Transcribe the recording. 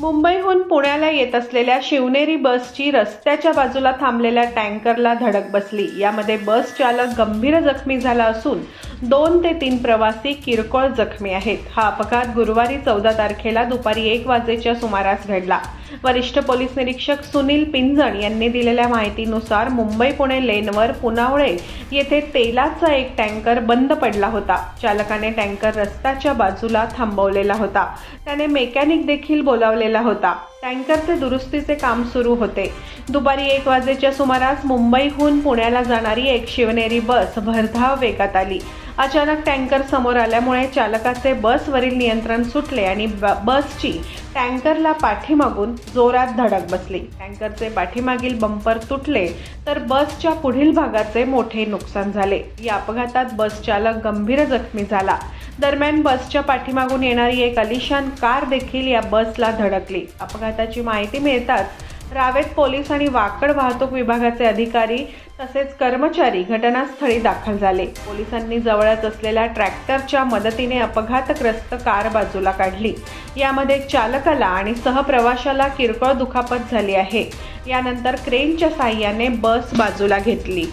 मुंबईहून पुण्याला येत असलेल्या शिवनेरी बसची रस्त्याच्या बाजूला थांबलेल्या टँकरला धडक बसली. यामध्ये बस चालक गंभीर जखमी झाला असून दोन ते तीन प्रवासी किरकोळ जखमी आहेत. हा अपघात गुरुवारी चौदा तारखेला दुपारी एक वाजेच्या सुमारास घडला. वरिष्ठ पोलीस निरीक्षक सुनील पिंजण यांनी दिलेल्या माहितीनुसार मुंबई पुणे लेनवर पुनावळे येथे तेलाचा एक टँकर बंद पडला होता. चालकाने टँकर रस्त्याच्या बाजूला थांबवलेला होता. त्याने मेकॅनिक देखील बोलावलेला होता. टँकरचे दुरुस्तीचे काम सुरू होते. दुपारी एक वाजेच्या सुमारास मुंबईहून पुण्याला जाणारी एक शिवनेरी बस भरधाव वेगात आली. अचानक टँकर समोर आल्यामुळे चालकाचे बसवरील नियंत्रण सुटले आणि ब- बसची टँकरला पाठीमागून जोरात धडक बसली. टँकरचे पाठीमागील बंपर तुटले तर बसच्या पुढील भागाचे मोठे नुकसान झाले. या अपघातात बस चालक गंभीर जखमी झाला. दरम्यान बसच्या पाठीमागून येणारी एक अलिशान कार देखील या बसला धडकली. अपघाताची माहिती मिळताच रावेत पोलीस आणि वाकड वाहतूक विभागाचे अधिकारी तसेच कर्मचारी घटनास्थळी दाखल झाले. पोलिसांनी जवळच असलेल्या ट्रॅक्टरच्या मदतीने अपघातग्रस्त कार बाजूला काढली. यामध्ये चालकाला आणि सहप्रवाशाला किरकोळ दुखापत झाली आहे. यानंतर क्रेनच्या साह्याने बस बाजूला घेतली.